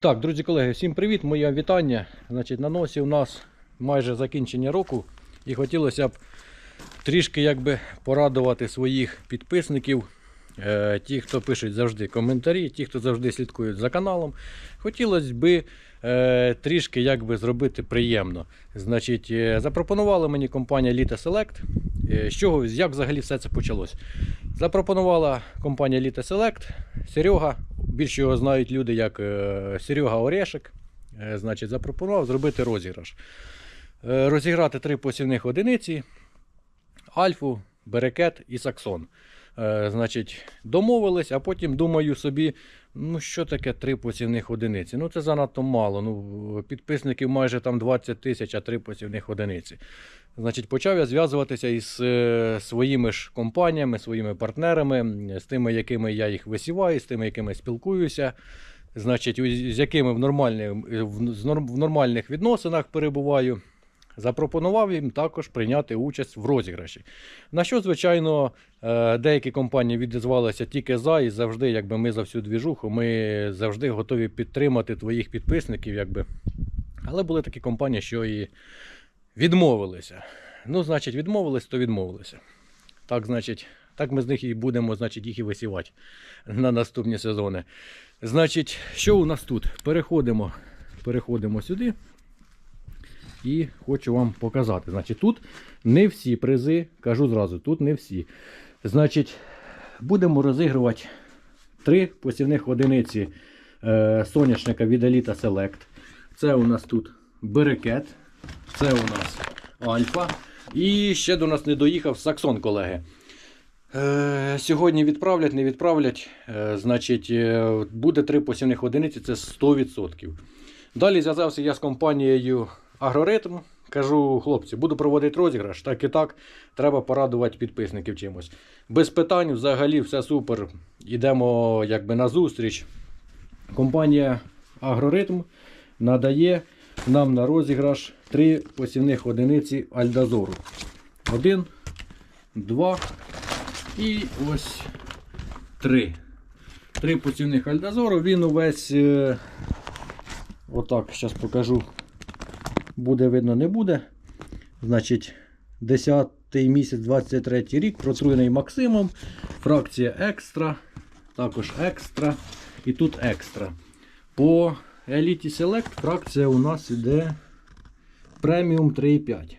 Так, друзі колеги, всім привіт, моє вітання. Значить, на носі у нас майже закінчення року і хотілося б трішки якби порадувати своїх підписників, е, ті, хто пишуть завжди коментарі, ті, хто завжди слідкують за каналом. Хотілося б е, трішки якби зробити приємно. Значить, е, запропонувала мені компанія Lita Select. Е, з чого, як взагалі все це почалось? Запропонувала компанія Lita Select, Серега, більше його знають люди як е, Серега Орешек. Е, Значить, запропонував зробити розіграш. Е, Розіграти три посівних одиниці: Альфу, Берекет і Саксон. Значить, домовились, а потім думаю собі, ну що таке три посівних одиниці? Ну це занадто мало. Ну, підписників майже там 20 тисяч, а три посівних одиниці. Значить, почав я зв'язуватися із е, своїми ж компаніями, своїми партнерами, з тими, якими я їх висіваю, з тими, якими спілкуюся. Значить, з якими в, нормальних, в, нормальних відносинах перебуваю. Запропонував їм також прийняти участь в розіграші. На що, звичайно, е, деякі компанії відізвалися тільки за, і завжди, якби ми за всю двіжуху, ми завжди готові підтримати твоїх підписників. Якби. Але були такі компанії, що і відмовилися. Ну, значить, відмовились, то відмовилися. Так, значить, так ми з них і будемо, значить, їх і висівати на наступні сезони. Значить, що у нас тут? Переходимо, переходимо сюди. І хочу вам показати. Значить, тут не всі призи, кажу зразу, тут не всі. Значить, будемо розігрувати три посівних одиниці е, соняшника від Elita Select. Це у нас тут берекет, це у нас альфа. І ще до нас не доїхав саксон, колеги. Е, сьогодні відправлять, не відправлять. Е, значить, е, буде три посівних одиниці, це 100%. Далі зв'язався я з компанією Агроритм. Кажу, хлопці, буду проводити розіграш, так і так, треба порадувати підписників чимось. Без питань, взагалі, все супер. Йдемо якби на зустріч. Компанія Агроритм надає нам на розіграш три посівних одиниці Альдазору. Один, два і ось три. Три посівних Альдазору. Він увесь. е, Отак, зараз покажу. Буде видно, не буде. Значить, 10 місяць 23 рік, протруєний Максимом. Фракція екстра. Також екстра. І тут екстра. По Elite Select фракція у нас іде преміум 3,5.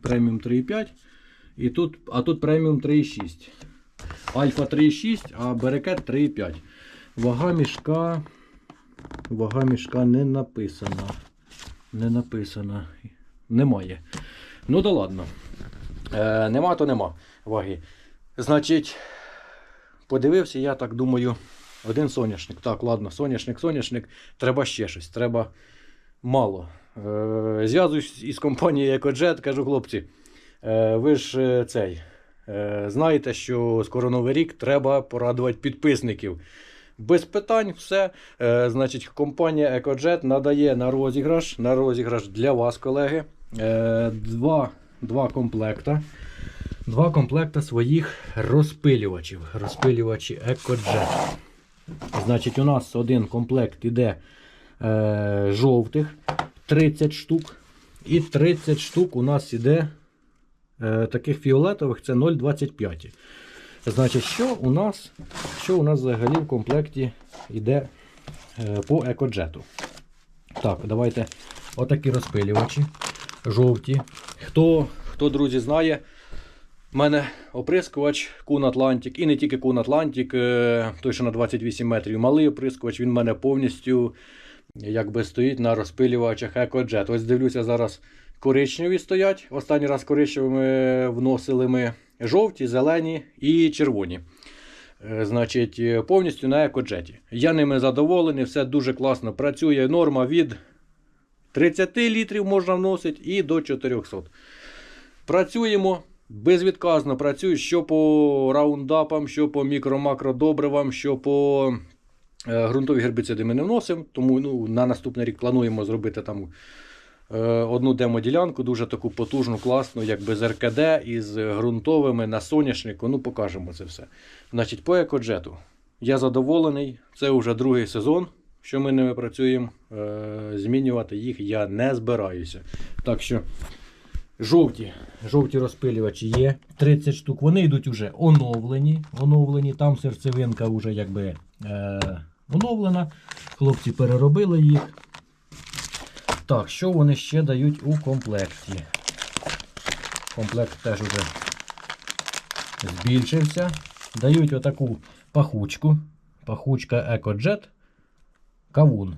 Преміум 3,5. І тут, а тут преміум 3,6. Альфа 3,6, а берекет 3,5. Вага мішка. Вага мішка не написана. Не написана. Немає. Ну да ладно. Е, нема, то нема ваги. Значить, подивився, я так думаю, один соняшник. Так, ладно, соняшник, соняшник. Треба ще щось. Треба мало. Е, зв'язуюсь із компанією EcoJet, кажу, хлопці, е, ви ж е, цей. е, Знаєте, що скоро новий рік треба порадувати підписників. Без питань, все. Е, значить, компанія EcoJet надає на розіграш, на розіграш для вас, колеги, е, два, два комплекта. Два комплекта своїх розпилювачів. Розпилювачі EcoJet. Значить, у нас один комплект іде е, жовтих 30 штук. І 30 штук у нас іде е, таких фіолетових, це 0,25. Значить, що у нас, що у нас взагалі в комплекті йде е, по екоджету? Так, давайте отакі розпилювачі. Жовті. Хто, хто друзі, знає, в мене оприскувач Кун Атлантик. І не тільки Кун Атлантик, е, той, що на 28 метрів малий оприскувач, він в мене повністю якби стоїть на розпилювачах екоджет. Ось дивлюся, зараз коричневі стоять. Останній раз коричневими вносили ми жовті, зелені і червоні. Е, Значить, повністю на екоджеті. Я ними задоволений, все дуже класно працює. Норма від 30 літрів можна вносити і до 400. Працюємо. Безвідказно працюю, що по раундапам, що по мікро-макродобривам, що по е, ґрунтові гербіциди ми не вносимо. Тому ну, на наступний рік плануємо зробити там е, одну демоділянку, дуже таку потужну, класну, як без РКД із ґрунтовими на соняшнику. Ну, покажемо це все. Значить, по екоджету. Я задоволений. Це вже другий сезон. що ми ними працюємо, е, змінювати їх я не збираюся. Так що жовті, жовті розпилювачі є 30 штук. Вони йдуть уже оновлені. оновлені. Там серцевинка вже якби е, оновлена. Хлопці переробили їх. Так, що вони ще дають у комплекті? Комплект теж уже збільшився. Дають отаку пахучку. Пахучка EcoJet. Кавун.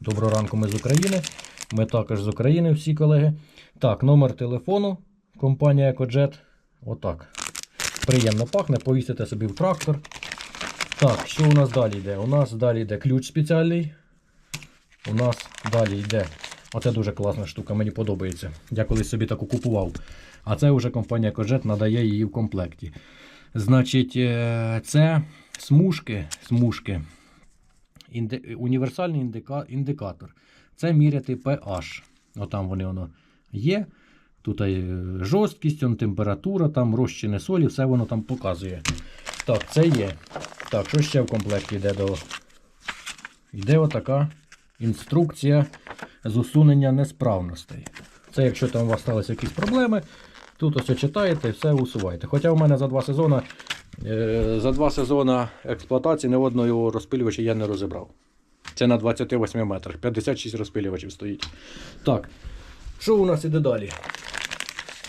Доброго ранку, ми з України. Ми також з України, всі колеги. Так, номер телефону. Компанія EcoJet. Отак. Приємно пахне, повісите собі в трактор. Так, що у нас далі йде? У нас далі йде ключ спеціальний. У нас далі йде. Оце дуже класна штука, мені подобається. Я колись собі таку купував. А це вже компанія Cojet надає її в комплекті. Значить, е, це смужки, смужки. Інди- універсальний індика, індикатор. Це міряти pH. Отам вони воно є. Тут е, жорсткість, он, температура, там розчини солі, все воно там показує. Так, це є. Так, що ще в комплекті йде до. Йде отака інструкція з усунення несправностей. Це якщо там у вас сталися якісь проблеми, тут ось читаєте і все усуваєте. Хоча в мене за два сезони, е, за два сезони експлуатації ні одного розпилювача я не розібрав. Це на 28 метрах. 56 розпилювачів стоїть. Так, що у нас іде далі?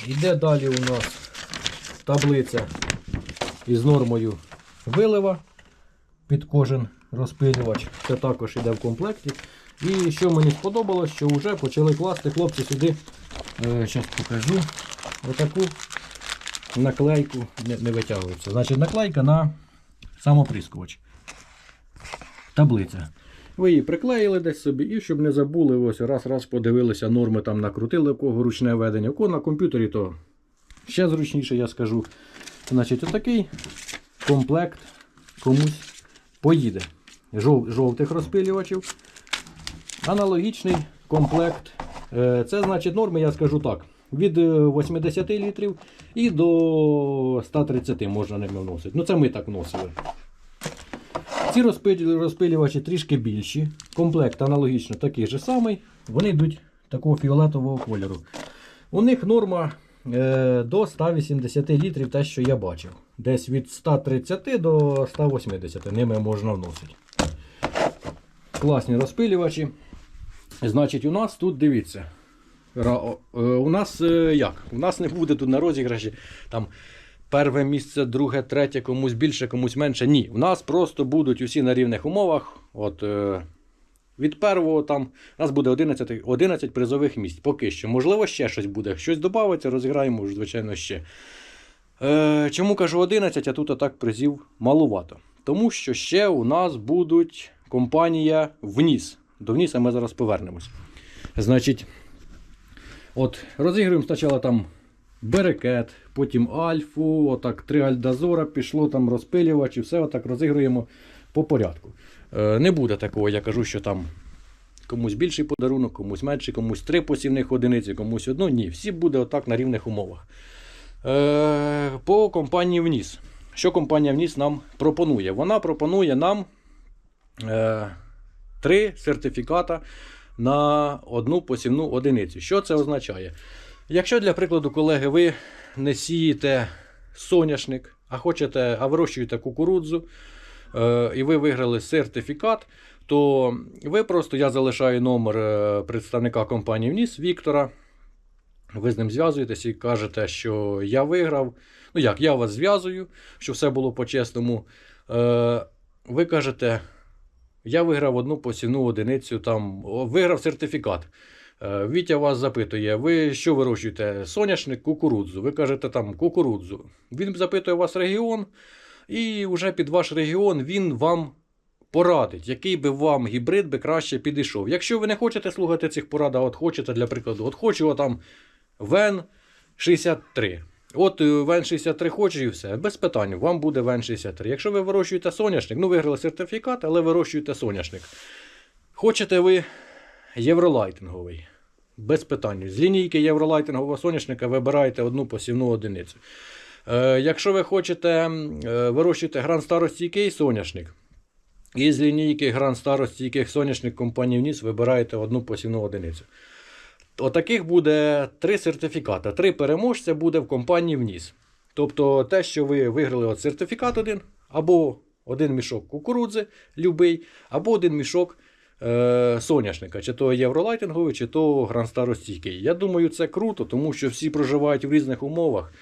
Іде далі у нас таблиця із нормою вилива під кожен розпилювач. Це також йде в комплекті. І що мені сподобалось, що вже почали класти хлопці сюди. Зараз покажу отаку наклейку. Не, не витягується. Значить, наклейка на самоприскувач. Таблиця. Ви її приклеїли десь собі, і щоб не забули, ось раз-раз подивилися, норми там накрутили, у кого ручне ведення. У кого на комп'ютері, то ще зручніше, я скажу. Значить, отакий комплект комусь поїде. Жов, жовтих розпилювачів. Аналогічний комплект. Е, Це значить норми, я скажу так. Від е, 80 літрів і до 130 можна ними вносити. Ну це ми так вносили. Ці розпилювачі трішки більші. Комплект аналогічно такий же самий. Вони йдуть такого фіолетового кольору. У них норма е, до 180 літрів, те, що я бачив. Десь від 130 до 180 ними можна вносити. Класні розпилювачі. Значить, у нас тут дивіться. е, У нас е, як? У нас не буде тут на розіграші там перше місце, друге, третє, комусь більше, комусь менше. Ні. У нас просто будуть усі на рівних умовах. От, е, від первого там у нас буде 11, 11 призових місць. Поки що. Можливо, ще щось буде. Щось додається, розіграємо, звичайно, ще. Е, чому кажу 11, а тут отак призів малувато. Тому що ще у нас будуть компанія вніс. До вніса ми зараз повернемось. Значить, от розігруємо спочатку там берекет, потім альфу, отак три альдазора, пішло там розпилювач і все отак розігруємо по порядку. Е, не буде такого, я кажу, що там комусь більший подарунок, комусь менший, комусь три посівних одиниці, комусь одну. Ні, всі буде отак на рівних умовах. Е, по компанії Вніс. Що компанія Вніс нам пропонує? Вона пропонує нам е, три сертифіката на одну посівну одиницю. Що це означає? Якщо, для прикладу, колеги, ви не сієте соняшник, а хочете, а вирощуєте кукурудзу, е, і ви виграли сертифікат, то ви просто я залишаю номер е, представника компанії Вніс Віктора. Ви з ним зв'язуєтесь і кажете, що я виграв. Ну як, я вас зв'язую, що все було по-чесному. Е, ви кажете, я виграв одну посівну одиницю, там, виграв сертифікат. Е, Вітя вас запитує, ви що вирощуєте? Соняшник, кукурудзу. Ви кажете там кукурудзу. Він запитує вас регіон, і вже під ваш регіон він вам порадить, який би вам гібрид би краще підійшов. Якщо ви не хочете слухати цих порад, а от хочете, для прикладу, от хочу там Вен 63. От е, Вен 63 хоче і все. Без питань, вам буде Вен 63. Якщо ви вирощуєте соняшник, ну виграли сертифікат, але вирощуєте соняшник. Хочете ви євролайтинговий. Без питань. З лінійки євролайтингового соняшника вибираєте одну посівну одиницю. Е, якщо ви хочете е, вирощувати гран старостійкий соняшник, Із лінійки гран старості, яких соняшник компанії вніс, вибираєте одну посівну одиницю. Отаких буде три сертифікати. Три переможця буде в компанії вніс. Тобто те, що ви виграли от сертифікат один, або один мішок кукурудзи, любий, або один мішок е, соняшника, чи то євролайтинговий, чи то гранстаростійкий. Я думаю, це круто, тому що всі проживають в різних умовах.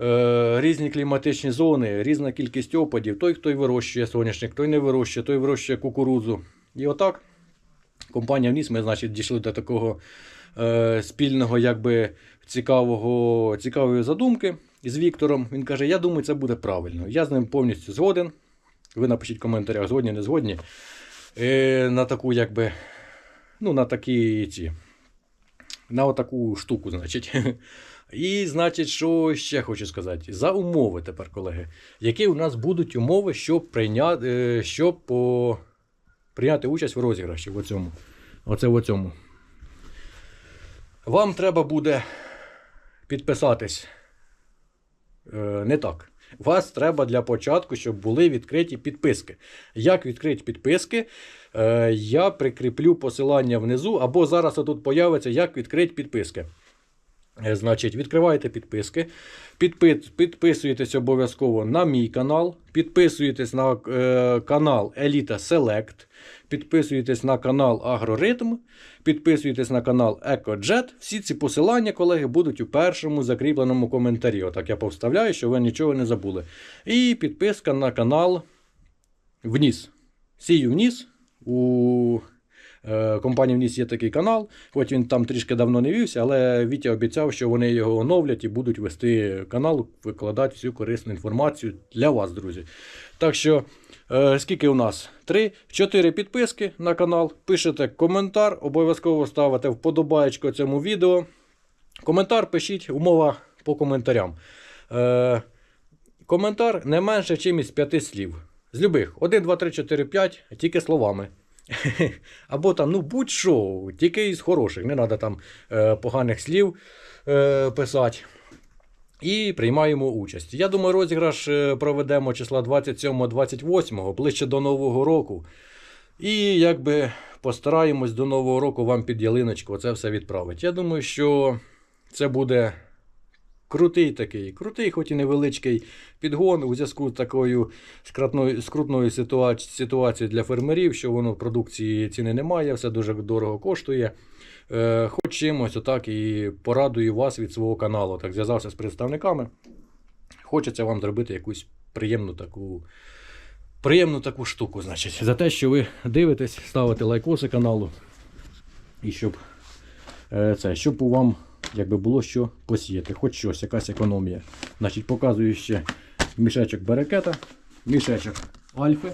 Е, різні кліматичні зони, різна кількість опадів. Той, хто вирощує соняшник, той не вирощує, той вирощує кукурудзу. І отак компанія вніс, ми, значить, дійшли до такого е, спільного, якби цікавого, цікавої задумки з Віктором. Він каже: Я думаю, це буде правильно. Я з ним повністю згоден. Ви напишіть в коментарях, згодні, не згодні. Е, на таку, якби, ну, на такі ці. На отаку штуку, значить. І, значить, що ще хочу сказати? За умови тепер, колеги. Які у нас будуть умови, щоб прийняти, е, щоб по, прийняти участь в розіграші в оцьому. Оце в цьому. Вам треба буде підписатись. Е, не так. Вас треба для початку, щоб були відкриті підписки. Як відкрити підписки? Е, я прикріплю посилання внизу, або зараз тут появиться, як відкрити підписки. Е, Значить, відкриваєте підписки, підпи- підписуєтесь обов'язково на мій канал, підписуєтесь на е, канал Еліта Select, підписуєтесь на канал Агроритм, підписуєтесь на канал EcoJet. Всі ці посилання, колеги, будуть у першому закріпленому коментарі. Отак я повставляю, щоб ви нічого не забули. І підписка на канал Вніс. Сію вніс. У е, компанії Вніс є такий канал, хоч він там трішки давно не вівся, але Вітя обіцяв, що вони його оновлять і будуть вести канал, викладати всю корисну інформацію для вас, друзі. Так що, е, скільки у нас? Три, чотири підписки на канал. Пишете коментар, обов'язково ставите вподобаєчко цьому відео. Коментар пишіть, умова по коментарям. Е, коментар не менше, ніж із п'яти слів. З любих. 1, 2, 3, 4, 5, тільки словами. Або там, ну будь-що, тільки із хороших, не треба там е, поганих слів е, писати. І приймаємо участь. Я думаю, розіграш е, проведемо числа 27-28, ближче до Нового року. І якби постараємось до Нового року вам під ялиночку це все відправити. Я думаю, що це буде крутий такий, крутий, хоч і невеличкий підгон у зв'язку з такою скрутною, скрутною ситуацією, для фермерів, що воно в продукції ціни немає, все дуже дорого коштує. Е, хоч чимось отак і порадую вас від свого каналу. Так зв'язався з представниками. Хочеться вам зробити якусь приємну таку. Приємну таку штуку, значить, за те, що ви дивитесь, ставите лайкоси каналу. І щоб е, це, щоб вам якби було що посіяти, хоч щось, якась економія. Значить, показую ще мішечок берекета, мішечок альфи,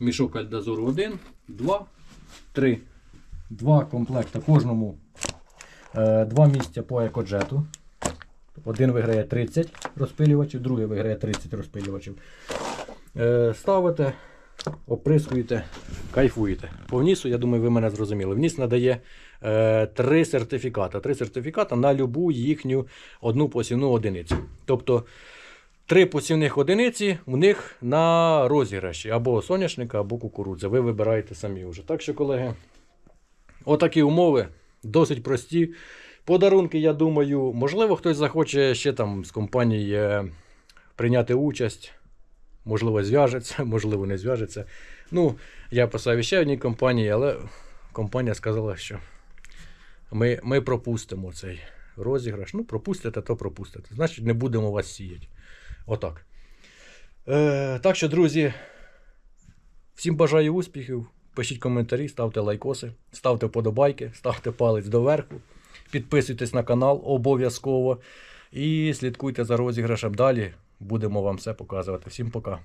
мішок альдазору 1, 2, 3. Два комплекти кожному. Е, два місця по екоджету. Один виграє 30 розпилювачів, другий виграє 30 розпилювачів. Е, ставите, оприскуєте, кайфуєте. По внісу, я думаю, ви мене зрозуміли. Вніс надає три сертифікати. Три сертифікати на любу їхню одну посівну одиницю. Тобто три посівних одиниці у них на розіграші або соняшника, або кукурудза. Ви вибираєте самі вже. Так що, колеги, отакі умови досить прості. Подарунки, я думаю, можливо, хтось захоче ще там з компанії е, прийняти участь. Можливо, зв'яжеться, можливо, не зв'яжеться. Ну, я писав ще одній компанії, але компанія сказала, що ми, ми пропустимо цей розіграш. Ну, пропустите, то пропустите. Значить, не будемо вас сіяти. Отак. Е, так що, друзі, всім бажаю успіхів. Пишіть коментарі, ставте лайкоси, ставте вподобайки, ставте палець доверху. Підписуйтесь на канал обов'язково. І слідкуйте за розіграшем далі. Будемо вам все показувати. Всім пока.